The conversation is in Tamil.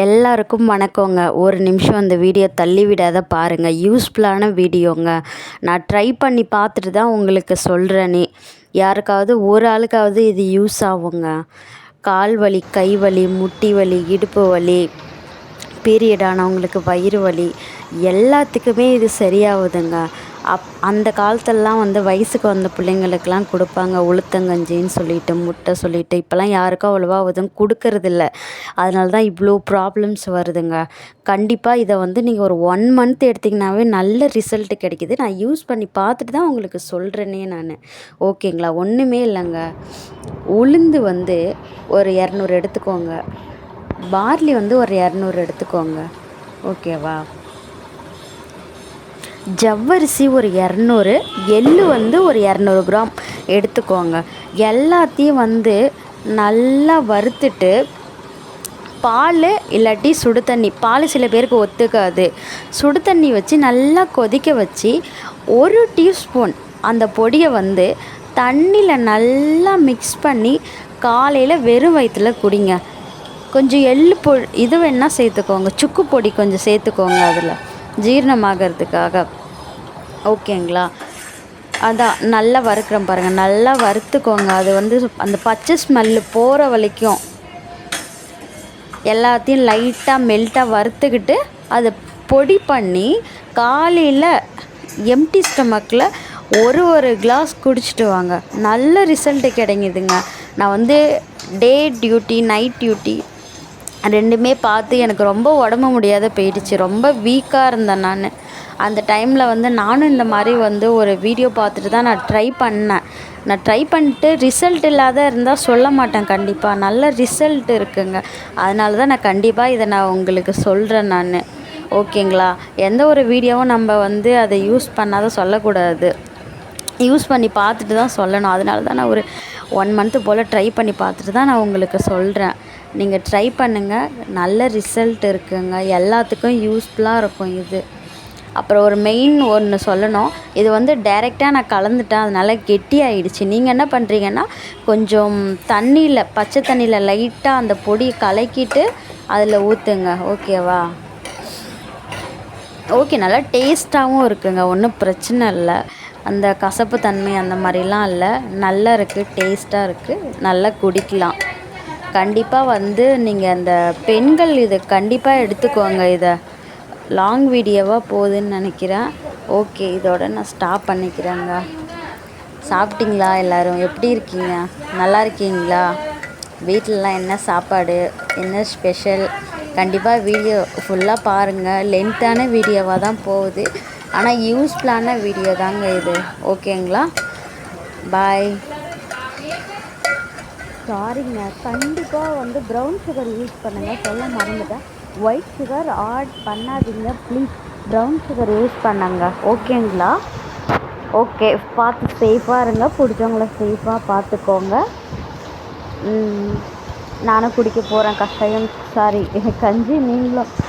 எல்லாருக்கும் வணக்கங்க. ஒரு நிமிஷம் அந்த வீடியோ தள்ளி விடாத பாருங்கள் யூஸ்ஃபுல்லான வீடியோங்க. நான் ட்ரை பண்ணி பார்த்துட்டு தான் உங்களுக்கு சொல்கிறேனே யாருக்காவது ஒரு ஆளுக்காவது இது யூஸ் ஆகுங்க. கால் வலி கை வலி முட்டி வலி இடுப்பு வலி பீரியட் ஆனவங்களுக்கு வயிறு வலி எல்லாத்துக்குமே இது சரியாகுதுங்க. அப் அந்த காலத்துலலாம் வந்து வயசுக்கு வந்த பிள்ளைங்களுக்கெல்லாம் கொடுப்பாங்க. உளுத்தங்கஞ்சின்னு சொல்லிட்டு முட்டை சொல்லிட்டு. இப்போல்லாம் யாருக்கும் அவ்வளோவா எதுவும் கொடுக்கறதில்ல. அதனால தான் இவ்வளோ ப்ராப்ளம்ஸ் வருதுங்க. கண்டிப்பாக இதை வந்து நீங்கள் ஒரு ஒன் மந்த் எடுத்திங்கனாவே நல்ல ரிசல்ட் கிடைக்கிது. நான் யூஸ் பண்ணி பார்த்துட்டு தான் உங்களுக்கு சொல்கிறேனே நான். ஓகேங்களா? ஒன்றுமே இல்லைங்க. உளுந்து வந்து ஒரு இரநூறு எடுத்துக்கோங்க. பார்லி வந்து ஒரு இரநூறு எடுத்துக்கோங்க. ஓகேவா? ஜவ்வரிசி ஒரு இரநூறு எள்ளு வந்து ஒரு இரநூறு கிராம். எடுத்துக்கோங்க. எல்லாத்தையும் வந்து நல்லா வறுத்துட்டு பால் இல்லாட்டி சுடு தண்ணி பால் சில பேருக்கு ஒத்துக்காது. சுடு தண்ணி வச்சு நல்லா கொதிக்க வச்சு ஒரு டீஸ்பூன் அந்த பொடியை வந்து தண்ணியில் நல்லா மிக்ஸ் பண்ணி காலையில் வெறும் வயிற்றில் குடிங்க. கொஞ்சம் எள்ளு பொ இது வேணால் சேர்த்துக்கோங்க. சுக்கு பொடி கொஞ்சம் சேர்த்துக்கோங்க அதில். ஜீரணமாகிறதுக்காக. ஓகேங்களா? அதான் நல்லா வறுக்கிறோம் பாருங்கள் நல்லா வறுத்துக்கோங்க. அது வந்து அந்த பச்சை ஸ்மெல்லு போகிற வரைக்கும் எல்லாத்தையும் லைட்டாக மெல்ட்டாக வறுத்துக்கிட்டு அதை பொடி பண்ணி காலையில் எம்டி ஸ்டமக்கில் ஒரு ஒரு கிளாஸ் குடிச்சிட்டு வாங்க. நல்ல ரிசல்ட்டு கிடைங்குதுங்க நான் வந்து டே டியூட்டி நைட் டியூட்டி ரெண்டுமே பார்த்து எனக்கு ரொம்ப உடம்பு முடியாத போயிடுச்சு. ரொம்ப வீக்காக இருந்தேன் நான். அந்த டைமில் வந்து நானும் இந்த மாதிரி வந்து ஒரு வீடியோ பார்த்துட்டு தான் நான் ட்ரை பண்ணேன். நான் ட்ரை பண்ணிட்டு ரிசல்ட் இல்லாத இருந்தால் சொல்ல மாட்டேன் கண்டிப்பாக நல்ல ரிசல்ட் இருக்குங்க. அதனால தான் நான் கண்டிப்பாக இதை நான் உங்களுக்கு சொல்கிறேன் நான். ஓகேங்களா எந்த ஒரு வீடியோவும் நம்ம வந்து அதை யூஸ் பண்ணாத சொல்லக்கூடாது. யூஸ் பண்ணி பார்த்துட்டு தான் சொல்லணும். அதனால தான் நான் ஒரு ஒன் மந்த்து போல் ட்ரை பண்ணி பார்த்துட்டு தான் நான் உங்களுக்கு சொல்கிறேன் நீங்கள் ட்ரை பண்ணுங்கள் நல்ல ரிசல்ட் இருக்குங்க. எல்லாத்துக்கும் யூஸ்ஃபுல்லாக இருக்கும் இது. அப்புறம் ஒரு மெயின் ஒன்று சொல்லணும். இது வந்து டைரெக்டாக நான் கலந்துட்டேன். அதனால் கெட்டி ஆகிடுச்சு நீங்கள் என்ன பண்ணுறீங்கன்னா கொஞ்சம் தண்ணியில் பச்சை தண்ணியில் லைட்டாக அந்த பொடியை கலக்கிட்டு அதில் ஊற்றுங்க ஓகேவா ஓகே நல்லா டேஸ்ட்டாகவும் இருக்குங்க. ஒன்றும் பிரச்சனை இல்லை. அந்த கசப்பு தன்மை அந்த மாதிரிலாம் இல்லை. நல்லா இருக்குது டேஸ்ட்டாக இருக்குது நல்லா குடிக்கலாம். கண்டிப்பாக வந்து நீங்கள் அந்த பெண்கள் இதை கண்டிப்பாக எடுத்துக்கோங்க இதை. லாங் வீடியோவாக போகுதுன்னு நினைக்கிறேன். ஓகே இதோட நான் ஸ்டாப் பண்ணிக்கிறேங்க. சாப்பிட்டீங்களா எல்லோரும்? எப்படி இருக்கீங்க? நல்லா இருக்கீங்களா? வீட்டிலலாம் என்ன சாப்பாடு? என்ன ஸ்பெஷல் கண்டிப்பாக வீடியோ ஃபுல்லாக பாருங்கள் லென்த்தான வீடியோவாக தான் போகுது. ஆனால் யூஸ்ஃபுல்லான வீடியோ தாங்க இது. ஓகேங்களா பாய் சாரிங்க கண்டிப்பாக வந்து ப்ரௌன் சுகர் யூஸ் பண்ணுங்கள் சொல்ல மறந்துட்டேன். ஒயிட் சுகர் ஆட் பண்ணாதீங்க ப்ளீஸ் ப்ரௌன் சுகர் யூஸ் பண்ணுங்க. ஓகேங்களா ஓகே பார்த்து சேஃபாக இருங்க. பிடிச்சவங்கள சேஃபாக பார்த்துக்கோங்க. நானும் குடிக்க போகிறேன் கஷாயம். சாரி கஞ்சி நீங்களும் வச்சு